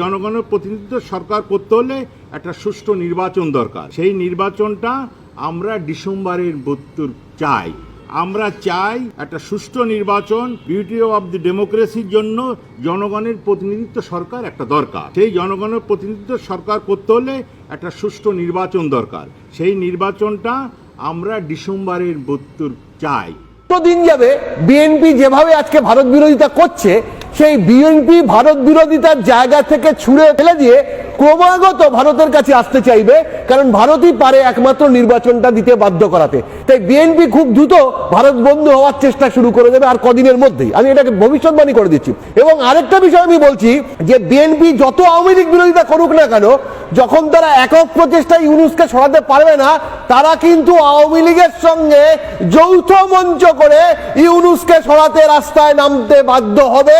জনগণের প্রতিনিধিত্ব সরকার করতে হলে একটা সুষ্ঠু নির্বাচন দরকার। সেই নির্বাচনটা আমরা ডিসেম্বরের মধ্যে চাই। আমরা চাই একটা সুষ্ঠু নির্বাচন বিউটি অফ দি ডেমোক্রেসির জন্য জনগণের প্রতিনিধিত্ব সরকার একটা দরকার। সেই জনগণের প্রতিনিধিত্ব সরকার করতে হলে একটা সুষ্ঠু নির্বাচন দরকার। সেই নির্বাচনটা আমরা ডিসেম্বরের মধ্যে চাই। দিন যাবে বিএনপি যেভাবে আজকে ভারত বিরোধিতা করছে সেই বিএনপি ভারত বিরোধিতার জায়গা থেকে ছুঁড়ে ফেলে দিয়ে ক্রমাগত ভারতের কাছে আসতে চাইবে, কারণ ভারতই পারে একমাত্র নির্বাচনটা দিতে বাধ্য করাতে। তাই বিএনপি খুব দ্রুত ভারত বন্ধু হওয়ার চেষ্টা শুরু করে দেবে আর কদিনের মধ্যেই। আমি এটাকে ভবিষ্যৎবাণী করে দিচ্ছি। এবং আরেকটা বিষয় আমি বলছি যে বিএনপি যত আওয়ামী লীগ বিরোধিতা করুক না কেন, যখন তারা একক প্রচেষ্টায় ইউনুসকে সরাতে পারবে না, তারা কিন্তু আওয়ামী লীগের সঙ্গে যৌথ মঞ্চ করে ইউনুসকে সরাতে রাস্তায় নামতে বাধ্য হবে।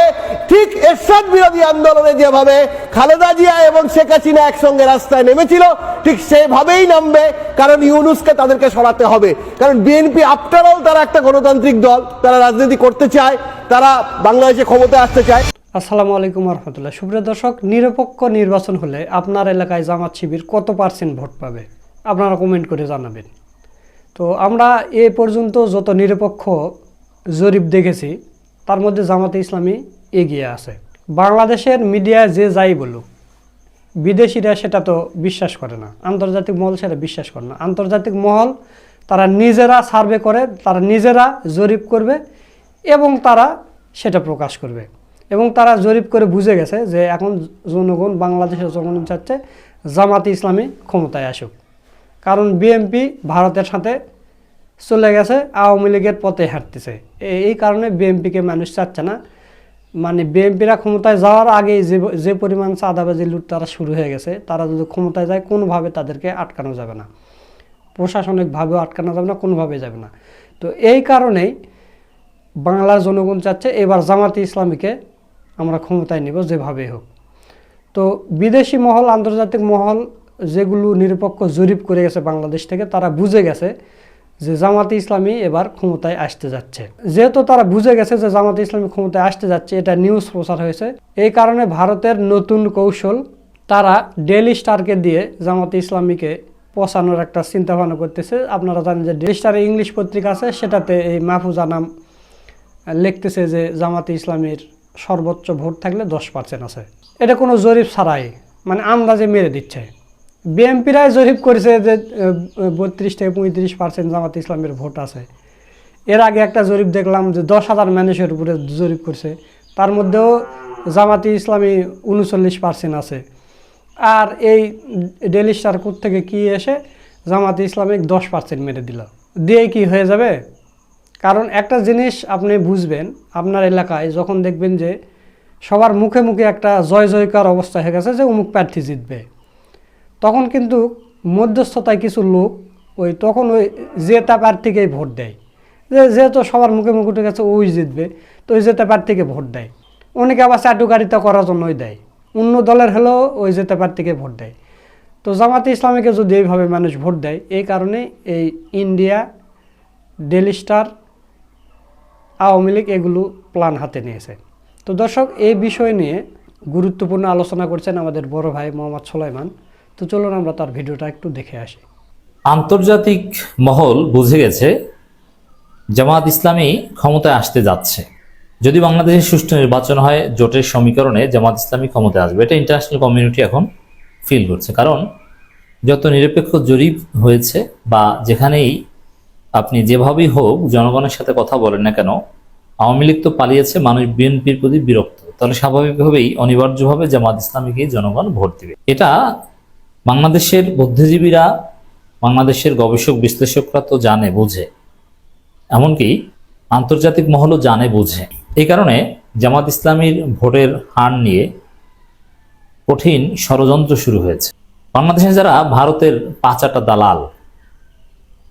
ঠিক এরশাদ বিরোধী আন্দোলনে যেভাবে খালেদা জিয়া এবং শেখ হাসিনা একসঙ্গে রাস্তায় নেমেছিল, ঠিক সেভাবেই নামবে, কারণ ইউনুসকে তাদেরকে সরাতে হবে। কারণ বিএনপি আফটার অল তারা একটা গণতান্ত্রিক দল, তারা রাজনীতি করতে চায়, তারা বাংলাদেশে ক্ষমতায় আসতে চায়। আসসালামু আলাইকুম রহমতুল্লাহ সুপ্রিয় দর্শক, নিরপেক্ষ নির্বাচন হলে আপনার এলাকায় জামাত শিবির কত পার্সেন্ট ভোট পাবে? আপনারা কমেন্ট করে জানাবেন। তো আমরা এ পর্যন্ত যত নিরপেক্ষ জরিপ দেখেছি, তার মধ্যে জামাতে ইসলামী এগিয়ে আছে। বাংলাদেশের মিডিয়া যে যাই বলুক, বিদেশিরা সেটা তো বিশ্বাস করে না, আন্তর্জাতিক মহল সেটা বিশ্বাস করে না। আন্তর্জাতিক মহল তারা নিজেরা সার্ভে করে, তারা নিজেরা জরিপ করবে এবং তারা সেটা প্রকাশ করবে। এবং তারা জরিপ করে বুঝে গেছে যে এখন জনগণ বাংলাদেশের জনগণ চাচ্ছে জামাতে ইসলামী ক্ষমতায় আসুক। কারণ বিএমপি ভারতের সাথে চলে গেছে, আওয়ামী লীগের পথে হাঁটতেছে। এই কারণে বিএমপিকে মানুষ চাচ্ছে না। মানে বিএনপিরা ক্ষমতায় যাওয়ার আগে যে যে পরিমাণ চাঁদাবাজি লুট তারা শুরু হয়ে গেছে, তারা যদি ক্ষমতায় যায়, কোনোভাবে তাদেরকে আটকানো যাবে না। প্রশাসনিকভাবেও আটকানো যাবে না, কোনোভাবে যাবে না। তো এই কারণেই বাংলার জনগণ চাচ্ছে এবার জামাতে ইসলামীকে আমরা ক্ষমতায় নিব যেভাবেই হোক। তো বিদেশি মহল, আন্তর্জাতিক মহল যেগুলো নিরপেক্ষ জরিপ করে গেছে বাংলাদেশ থেকে, তারা বুঝে গেছে যে জামাতে ইসলামী এবার ক্ষমতায় আসতে যাচ্ছে। যেহেতু তারা বুঝে গেছে যে জামাতে ইসলামী ক্ষমতায় আসতে যাচ্ছে, এটা নিউজ প্রচার হয়েছে। এই কারণে ভারতের নতুন কৌশল, তারা ডেলি স্টারকে দিয়ে জামাতে ইসলামীকে পচানোর একটা চিন্তা ভাবনা করতেছে। আপনারা জানেন যে ডেলি স্টারের ইংলিশ পত্রিকা আছে, সেটাতে এই মাহফুজা নাম লিখতেছে যে জামাতে ইসলামীর সর্বোচ্চ ভোট থাকলে দশ পার্সেন্ট আছে। এটা কোনো জরিপ ছাড়াই মানে আন্দাজে মেরে দিচ্ছে। বিএমপিরাই জরিপ করেছে যে বত্রিশ থেকে পঁয়ত্রিশ পার্সেন্ট জামাতে ইসলামের ভোট আছে। এর আগে একটা জরিপ দেখলাম যে, দশ হাজার মানুষের উপরে জরিপ করছে। তার মধ্যেও জামাতি ইসলামী উনচল্লিশ পার্সেন্ট আছে। আর এই ডেলি স্টার কোথ থেকে কি এসে জামাতি ইসলামিক দশ পার্সেন্ট মেরে দিল। দিয়ে কি হয়ে যাবে? কারণ একটা জিনিস আপনি বুঝবেন, আপনার এলাকায় যখন দেখবেন যে, সবার মুখে মুখে একটা জয় জয়কার অবস্থা হয়ে গেছে যে, অমুক প্রার্থী জিতবে। তখন কিন্তু মধ্যস্থতায় কিছু লোক ওই তখন ওই জেতা প্রার্থীকেই ভোট দেয়। যে যেহেতু সবার মুখে মুখে উঠে গেছে, ওই জিতবে, তো ওই জেতা প্রার্থীকে ভোট দেয়। অনেকে আবার চাটুকারিতা করার জন্যই দেয়। অন্য দলের হলেও ওই জেতা প্রার্থীকে ভোট দেয়। তো জামাতে ইসলামীকে যদি এইভাবে মানুষ ভোট দেয়, এই কারণে এই India Daily Star, Awami League এগুলো প্ল্যান হাতে নিয়েছে। তো দর্শক, এই বিষয় নিয়ে গুরুত্বপূর্ণ আলোচনা করছেন আমাদের বড় ভাই মোহাম্মদ সোলাইমান। তো চলুন আমরা তার ভিডিওটা একটু দেখে আসি। আন্তর্জাতিক মহল বুঝে গেছে জামাত ইসলামী ক্ষমতায় আসতে যাচ্ছে। যদি বাংলাদেশে সুষ্ঠু নির্বাচন হয়, জোটের সমীকরণে জামাত ইসলামী ক্ষমতায় আসবে। এটা ইন্টারন্যাশনাল কমিউনিটি এখন ফিল করছে। কারণ যত নিরপেক্ষ জরিপ হয়েছে বা যেখানেই আপনি যেভাবেই হোক জনগণের সাথে কথা বলেন না কেন, আওয়ামী লীগ তো পালিয়েছে, মানুষ বিএনপির প্রতি বিরক্ত। তাহলে স্বাভাবিকভাবেই অনিবার্যভাবে জামাত ইসলামীকে জনগণ ভোট দিবে। এটা বাংলাদেশের বুদ্ধিজীবীরা, বাংলাদেশের গবেষক বিশ্লেষকরা তো জানে, বোঝে। এমনকি আন্তর্জাতিক মহলও জানে, বোঝে। এই কারণে জামাত ইসলামীর ভোটের হার নিয়ে কঠিন ষড়যন্ত্র শুরু হয়েছে। বাংলাদেশে যারা ভারতের পাঁচাটা দালাল,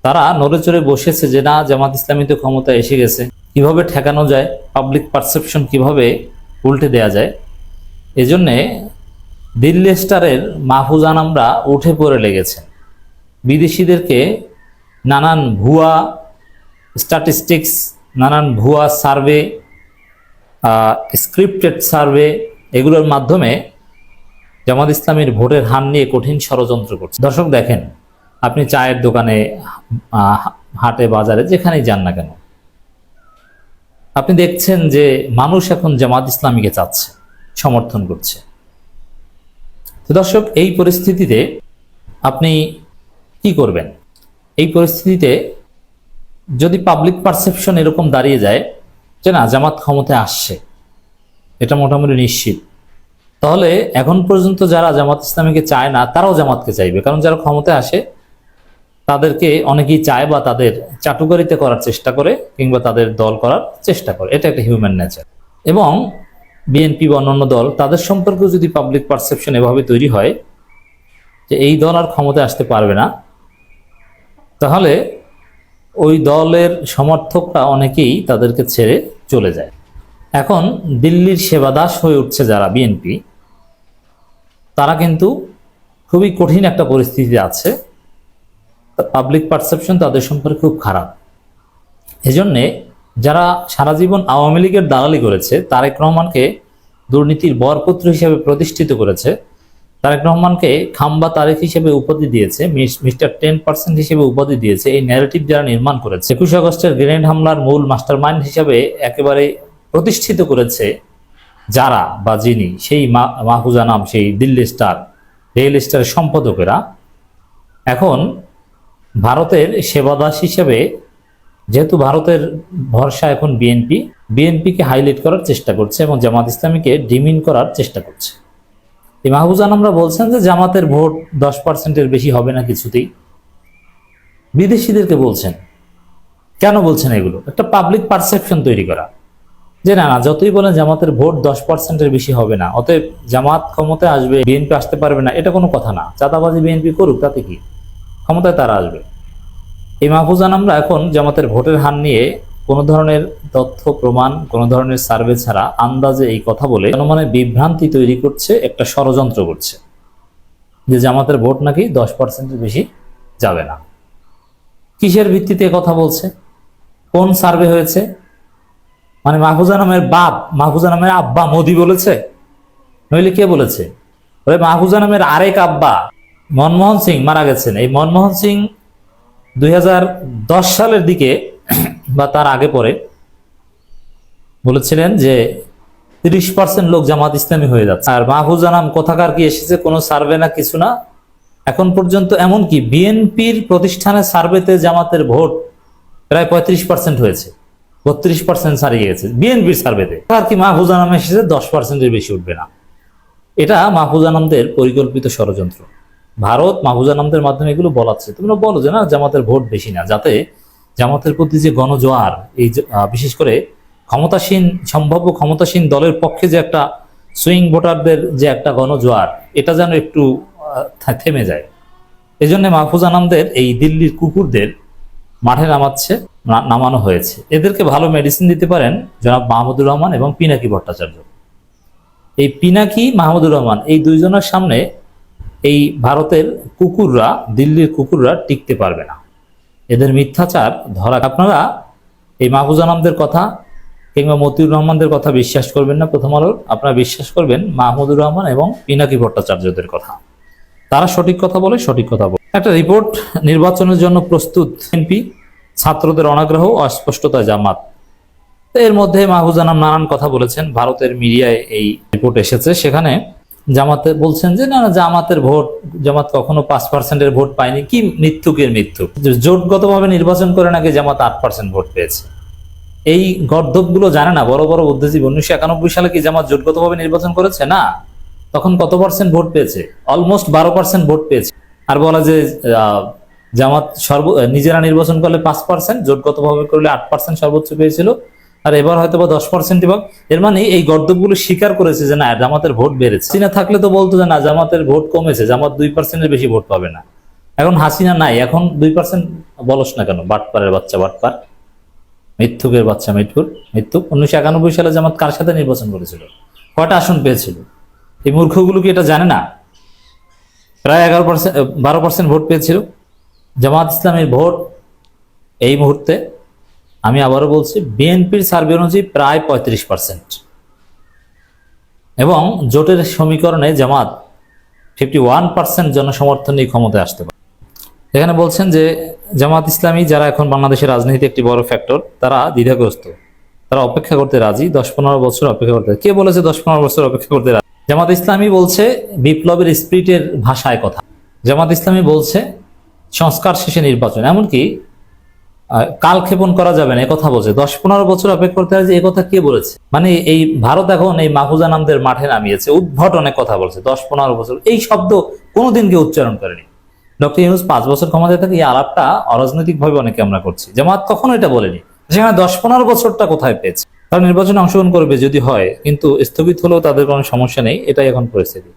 তারা নড়ে চড়ে বসেছে যে, না, জামাত ইসলামী তো ক্ষমতা এসে গেছে। কীভাবে ঠেকানো যায়? পাবলিক পারসেপশন কীভাবে উল্টে দেয়া যায়? এজন্যে দিল্লি স্টারের মাহফুজান আমরা উঠে পড়ে লেগেছেন। বিদেশিদেরকে নানান ভুয়া স্ট্যাটিস্টিক্স নানান ভুয়া সার্ভে স্ক্রিপ্টেড সার্ভে এগুলোর মাধ্যমে জামাত ইসলামীর ভোটের হার নিয়ে কঠিন ষড়যন্ত্র করছে। দর্শক দেখেন, আপনি চায়ের দোকানে হাটে, বাজারে যেখানেই যান না কেন, আপনি দেখছেন যে মানুষ এখন জামাত ইসলামীকে চাচ্ছে, সমর্থন করছে। দর্শক, এই পরিস্থিতিতে আপনি কি করবেন? এই পরিস্থিতিতে যদি পাবলিক পারসেপশন এরকম দাঁড়িয়ে যায় যে না, জামাত ক্ষমতায় আসছে, এটা মোটামুটি নিশ্চিত। তাহলে এখন পর্যন্ত যারা জামাত ইসলামীকে চায় না, তারাও জামাতকে চাইবে। কারণ যারা ক্ষমতায় আসে, তাদেরকে অনেকেই চায় বা তাদের চাটুকারিতে করার চেষ্টা করে কিংবা তাদের দল করার চেষ্টা করে। এটা একটা হিউম্যান নেচার এবং বিএনপি বা অন্যান্য দল, তাদের সম্পর্কে যদি পাবলিক পারসেপশন এভাবে তৈরি হয়, যে এই দল আর ক্ষমতায় আসতে পারবে না, তাহলে ওই দলের সমর্থকরা অনেকেই তাদেরকে ছেড়ে চলে যায়। এখন দিল্লির সেবাদাস হয়ে উঠছে যারা বিএনপি, তারা কিন্তু খুবই কঠিন একটা পরিস্থিতিতে আছে। পাবলিক পারসেপশন তাদের সম্পর্কে খুব খারাপ। এজন্যে যারা সারা জীবন আওয়ামী লীগের দালালি করেছে, তারেক রহমানকে দুর্নীতির বরপুত্র হিসেবে প্রতিষ্ঠিত করেছে। তারেক রহমানকে খাম্বা তারেক হিসেবে উপাধি দিয়েছে, মিস- মিস্টার টেন পার্সেন্ট হিসেবে উপাধি দিয়েছে, এই ন্যারেটিভ যারা নির্মাণ করেছে। একুশ আগস্টের গ্রেনেড হামলার মূল মাস্টার মাইন্ড হিসাবে একেবারে প্রতিষ্ঠিত করেছে যারা বা যিনি, সেই মা- মাহফুজা নাম, সেই দিল্লি স্টার, রেল স্টারের সম্পাদকেরা। এখন ভারতের সেবাদাস হিসেবে যেহেতু ভারতের ভরসা এখন বিএনপি বিএনপিকে হাইলাইট করার চেষ্টা করছে এবং জামাত ইসলামীকে ডিমিন করার চেষ্টা করছে। এই মাহবুজান আমরা বলছেন যে জামাতের ভোট দশ পার্সেন্টের বেশি হবে না কিছুতেই। বিদেশিদেরকে বলছেন। কেন বলছেন এগুলো? একটা পাবলিক পারসেপশন তৈরি করা। যে না না, যতই বলেন জামাতের ভোট দশ পার্সেন্টের বেশি হবে না, অতএব জামাত ক্ষমতায় আসবে, বিএনপি আসতে পারবে না, এটা কোনো কথা না। চাঁদাবাজি বিএনপি করুক, তাতে কি? ক্ষমতায় তারা আসবে। এই মাহফুজান আমরা এখন জামাতের ভোটের হার নিয়ে কোনো ধরনের তথ্য, প্রমাণ, কোনো ধরনের সার্ভে ছাড়া আন্দাজে এই কথা বলে জনমনে বিভ্রান্তি তৈরি করছে, একটা ষড়যন্ত্র করছে। যে জামাতের ভোট নাকি দশ পার্সেন্টের বেশি যাবে না। কিসের ভিত্তিতে কথা বলছে? কোন সার্ভে হয়েছে? মানে মাহফুজা নামের বাপ, মাহফুজা নামের আব্বা মোদি বলেছে? নইলে কে বলেছে? ওই মাহফুজা নামের আরেক আব্বা মনমোহন সিং মারা গেছেন। এই মনমোহন সিং দুই হাজার দশ সালের দিকে বা তার আগে পরে বলেছিলেন যে তিরিশ পার্সেন্ট লোক জামাত ইসলামী হয়ে যাচ্ছে। আর মাহফুজা নাম কোথাকার কি এসেছে কোনো সার্ভে না কিছু না। এখন পর্যন্ত এমন কি বিএনপির প্রতিষ্ঠানের সার্ভেতে জামাতের ভোট প্রায় পঁয়ত্রিশ পার্সেন্ট হয়েছে, বত্রিশ পার্সেন্ট ছাড়িয়ে গেছে বিএনপির সার্ভেতে। আর কি মাহফুজা নামে এসেছে, দশ পার্সেন্টের বেশি উঠবে না। এটা মাহফুজানন্দের পরিকল্পিত ষড়যন্ত্র। ভারত মাহফুজানন্দের মাধ্যমে এগুলো বলাচ্ছে। তোমরা বলো যে না, জামাতের ভোট বেশি না, যাতে জামাতের প্রতি যে গণজোয়ার, এই বিশেষ করে ক্ষমতাসীন, সম্ভাব্য ক্ষমতাসীন দলের পক্ষে যে একটা সুইং ভোটারদের যে একটা গণজোয়ার, এটা যেন একটু থেমে যায়। এই জন্য মাহফুজানন্দের এই দিল্লির কুকুরদের মাঠে নামাচ্ছে নামানো হয়েছে। এদেরকে ভালো মেডিসিন দিতে পারেন জনাব মাহমুদুর রহমান এবং পিনাকি ভট্টাচার্য। এই পিনাকি, মাহমুদুর রহমান, এই দুইজনের সামনে এই ভারতের কুকুররা, দিল্লির কুকুররা টিকতে পারবে না। এদের মিথ্যাচার ধরা আপনারা এই মাহফুজ আনামদের কথা কিংবা মতিউর রহমানদের কথা বিশ্বাস করবেন না প্রথম আলোর। আপনারা বিশ্বাস করবেন মাহমুদুর রহমান এবং পিনাকি ভট্টাচার্যদের কথা। তারা সঠিক কথা বলে, সঠিক কথা বলে। একটা রিপোর্ট নির্বাচনের জন্য প্রস্তুত এমপি, ছাত্রদের অনাগ্রহ অস্পষ্টতা জামাত। এর মধ্যে মাহফুজানাম নানান কথা বলেছেন। ভারতের মিডিয়ায় এই রিপোর্ট এসেছে। সেখানে জামাতে বলছেন যে, না না, জামাতের ভোট, জামাত কখনো পাঁচ পার্সেন্টের ভোট পায়নি। কি মৃত্যুকের মৃত্যু? জোটগতভাবে নির্বাচন করে নাকি জামাত আট পার্সেন্ট ভোট পেয়েছে? এই গর্দবগুলো জানে না, বড় বড় বুদ্ধিজীবী। উনিশশো একানব্বই সালে কি জামাত জোটগতভাবে নির্বাচন করেছে? না। তখন কত পার্সেন্ট ভোট পেয়েছে? অলমোস্ট বারো পার্সেন্ট ভোট পেয়েছে। আর বলা যে জামাত সর্ব, নিজেরা নির্বাচন করলে পাঁচ পার্সেন্ট, জোটগতভাবে করলে আট পার্সেন্ট সর্বোচ্চ পেয়েছিল। আর এবার হয়তো বা দশ পার্সেন্ট এবং এর মানে এই গর্দবগুলো স্বীকার করেছে যে না, জামাতের ভোট বেড়েছে। হাসিনা থাকলে তো বলতো যে না, জামাতের ভোট কমেছে, জামাত দুই পার্সেন্টের বেশি ভোট পাবে না। এখন হাসিনা নাই, এখন দুই পার্সেন্ট বলস না কেন? বাটপারের বাচ্চা বাটপার। মিথ্যুকের বাচ্চা মিথ্যুর, মিথ্যুক। উনিশশো একানব্বই সালে জামাত কার সাথে নির্বাচন করেছিল? কয়টা আসন পেয়েছিল? এই মূর্খগুলো কি এটা জানে না? প্রায় এগারো পার্সেন্ট, বারো পার্সেন্ট ভোট পেয়েছিল। জামাত ইসলামের ভোট এই মুহূর্তে আমি আবারও বলছি, বিএনপির সার্ভে অনুযায়ী প্রায় পঁয়ত্রিশ পার্সেন্ট এবং জোটের সমীকরণে জামাত ফিফটি ওয়ান পার্সেন্ট জনসমর্থন নিয়ে ক্ষমতায় আসতে পারে। এখানে বলছেন যে, জামাত ইসলামী যারা এখন বাংলাদেশের রাজনীতিতে একটি বড় ফ্যাক্টর তারা দ্বিধাগ্রস্ত। তারা অপেক্ষা করতে রাজি, দশ পনেরো বছর অপেক্ষা করতে কে বলেছে দশ পনেরো বছর অপেক্ষা করতে রাজি? জামাত ইসলামী বলছে বিপ্লবের স্পিরিটের ভাষায় কথা। জামাত ইসলামী বলছে সংস্কার শেষে নির্বাচন। এমনকি কালক্ষেপণ করা যাবে না কথা বলছে। দশ পনেরো বছর অপেক্ষা করতে হবে এই কথা কে বলেছে? মানে এই ভারত এখন এই মাহুজা নামদের মাঠে নামিয়েছে উদ্ভট অনেক কথা বলছে, দশ পনেরো বছর। এই শব্দ কোনোদিন কেউ উচ্চারণ করেনি। ডক্টর ইউনুস পাঁচ বছর ক্ষমতায় থাকে এই আলাপটা অরাজনৈতিক ভাবে অনেকে আমরা করছি। জামাত কখনো এটা বলেনি। সেখানে দশ পনেরো বছরটা কোথায় পেয়েছে? তারা নির্বাচনে অংশগ্রহণ করবে যদি হয়, কিন্তু স্থগিত হলেও তাদের কোনো সমস্যা নেই, এটাই এখন পরিস্থিতি।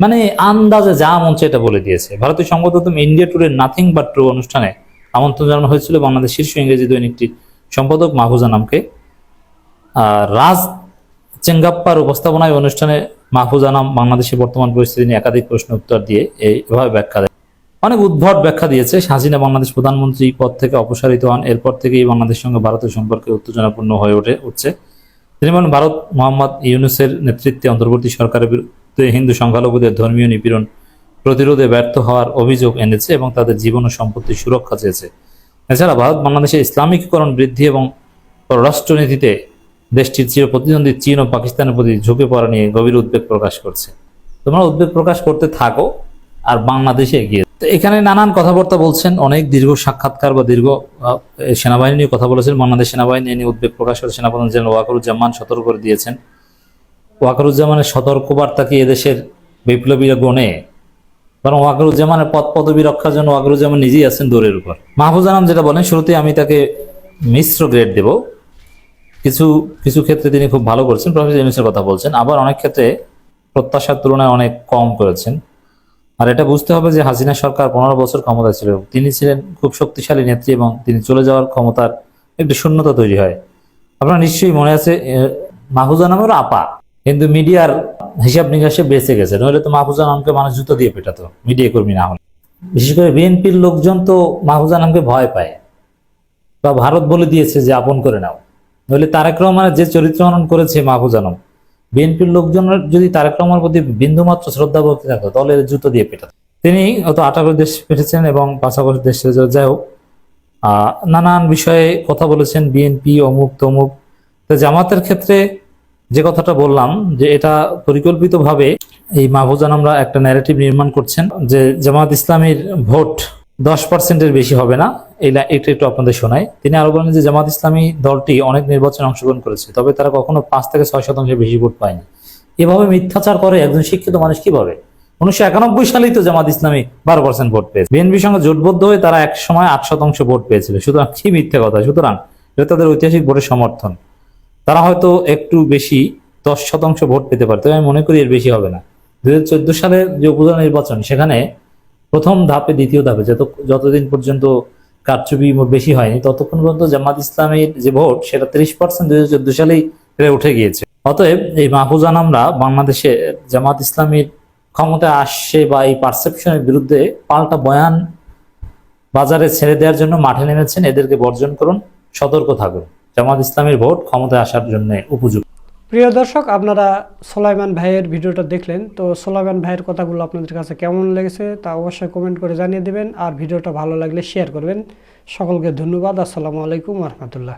মানে আন্দাজে যা চায় এটা বলে দিয়েছে। ভারতীয় সংবাদ India Today nothing but true অনুষ্ঠানে আমন্ত্রণ জানানো হয়েছিল বাংলাদেশ শীর্ষ ইংরেজি দৈনিকটির সম্পাদক মাহফুজা নামকে। রাজ চেঙ্গাপ্পার উপস্থাপনায় অনুষ্ঠানে মাহফুজা নাম বাংলাদেশের বর্তমান পরিস্থিতি নিয়ে একাধিক প্রশ্ন উত্তর দিয়ে এইভাবে ব্যাখ্যা দেয়। অনেক উদ্ভট ব্যাখ্যা দিয়েছে। হাসিনা বাংলাদেশ প্রধানমন্ত্রী পদ থেকে অপসারিত হন। এরপর থেকেই বাংলাদেশের সঙ্গে ভারতের সম্পর্কে উত্তেজনাপূর্ণ হয়ে ওঠে, উঠছে। তিনি বলেন ভারত মোহাম্মদ ইউনুসের নেতৃত্বে অন্তর্বর্তী সরকারের বিরুদ্ধে হিন্দু সংখ্যালঘুদের ধর্মীয় নিপীড়ন প্রতিরোধে ব্যর্থ হওয়ার অভিযোগ এনেছে এবং তাদের জীবন ও সম্পত্তির সুরক্ষা চেয়েছে। এছাড়া ভারত, বাংলাদেশের ইসলামিকীকরণ বৃদ্ধি এবং পররাষ্ট্রনীতিতে দেশটির চির প্রতিদ্বন্দ্বী চীন ও পাকিস্তানের প্রতি ঝুঁকে পড়া নিয়ে গভীর উদ্বেগ প্রকাশ করছে। তোমরা উদ্বেগ প্রকাশ করতে থাকো আর বাংলাদেশে এগিয়ে তো এখানে নানান কথাবার্তা বলছেন, অনেক দীর্ঘ সাক্ষাৎকার বা দীর্ঘ সেনাবাহিনী নিয়ে কথা বলেছেন। বাংলাদেশ সেনাবাহিনী নিয়ে উদ্বেগ প্রকাশ করে সেনাপ্রধান জেনারেল ওয়াকরুজ্জামান সতর্ক করে দিয়েছেন। ওয়াকরুজ্জামানের সতর্কবার্তা কি এদেশের বিপ্লবীরা গণে বরং ওয়াকরুজ্জামানের পদ পদবী রক্ষার জন্য ওয়াকরুজ্জামান নিজেই আছেন দৌড়ের উপর। মাহফুজ আনাম যেটা বলেন শুরুতে আমি তাকে মিশ্র গ্রেড দেব। কিছু কিছু ক্ষেত্রে তিনি খুব ভালো করেছেন প্রফেসর ইউনুসের কথা বলছেন। আবার অনেক ক্ষেত্রে প্রত্যাশার তুলনায় অনেক কম করেছেন। আর এটা বুঝতে হবে যে হাসিনা সরকার পনেরো বছর ক্ষমতা ছিল। তিনি ছিলেন খুব শক্তিশালী নেত্রী এবং তিনি চলে যাওয়ার ক্ষমতার একটি শূন্যতা তৈরি হয়। আপনার নিশ্চয়ই মনে আছে এ, মাহফুজা নামের আপা। কিন্তু মিডিয়ার হিসাব নিকাশে বেঁচে গেছে। নইলে তো মাহফুজা নামকে মানুষ জুতো দিয়ে পেটাতো, মিডিয়া কর্মী না হলে। বিশেষ করে বিএনপির লোকজন তো মাহফুজা নামকে ভয় পায়। বা ভারত বলে দিয়েছে যে, আপন করে নাও। নইলে তারেক রহমানের যে চরিত্র হনন করেছে মাহফুজা নাম, বিএনপির লোকজনের যদি তারেক রহমানের প্রতি বিন্দুমাত্র শ্রদ্ধা ভক্তি থাকতো, তাহলে জুতো দিয়ে পেটাতো। তিনি অত আটাগর দেশ পেটেছেন এবং আগস্ট দেশ যাই হোক নানান বিষয়ে কথা বলেছেন বিএনপি, অমুক তমুক। তো জামাতের ক্ষেত্রে যে কথাটা বললাম, যে এটা পরিকল্পিতভাবে এই মাহফুজান আমরা একটা ন্যারেটিভ নির্মাণ করছেন যে জামাত ইসলামীর ভোট দশ পার্সেন্টের বেশি হবে না। এই লা- এটা একটু আপনাদের শোনাই। তিনি আরও বলেন যে জামাত ইসলামী দলটি অনেক নির্বাচনে অংশগ্রহণ করেছে, তবে তারা কখনো পাঁচ থেকে ছয় শতাংশের বেশি ভোট পায়নি। এভাবে মিথ্যাচার করে একজন শিক্ষিত মানুষ কীভাবে? উনিশশো একানব্বই সালেই তো জামাত ইসলামী বারো পার্সেন্ট ভোট পেয়েছে। বিএনপির সঙ্গে জোটবদ্ধ হয়ে তারা এক সময় আট শতাংশ ভোট পেয়েছিল। সুতরাং কি মিথ্যা কথা? সুতরাং তাদের ঐতিহাসিক ভোটের সমর্থন। তারা হয়তো একটু বেশি দশ শতাংশ ভোট পেতে পারে, তবে আমি মনে করি এর বেশি হবে না। দুই হাজার চোদ্দ সালের যে উপজেলা নির্বাচন সেখানে প্রথম ধাপে, দ্বিতীয় ধাপে যত, যতদিন পর্যন্ত কারচুপি বেশি হয়নি, ততক্ষণ পর্যন্ত জামাত ইসলামের যে ভোট, সেটা তিরিশ পার্সেন্ট দুই হাজার চোদ্দ সালেই প্রায় উঠে গিয়েছে। অতএব এই মাহফুজান আমরা বাংলাদেশে জামাত ইসলামীর ক্ষমতায় আসছে বা এই পারসেপশনের বিরুদ্ধে পাল্টা বয়ান বাজারে ছেড়ে দেওয়ার জন্য মাঠে নেমেছেন, এদেরকে বর্জন করুন, সতর্ক থাকুন। জামাত ইসলামের ভোট ক্ষমতায় আসার জন্য উপযুক্ত। প্রিয় দর্শক, আপনারা সোলাইমান ভাইয়ের ভিডিওটা দেখলেন। তো সোলাইমান ভাইয়ের কথাগুলো আপনাদের কাছে কেমন লেগেছে তা অবশ্যই কমেন্ট করে জানিয়ে দেবেন। আর ভিডিওটা ভালো লাগলে শেয়ার করবেন। সকলকে ধন্যবাদ। আসসালামু আলাইকুম রহমতুল্লাহ।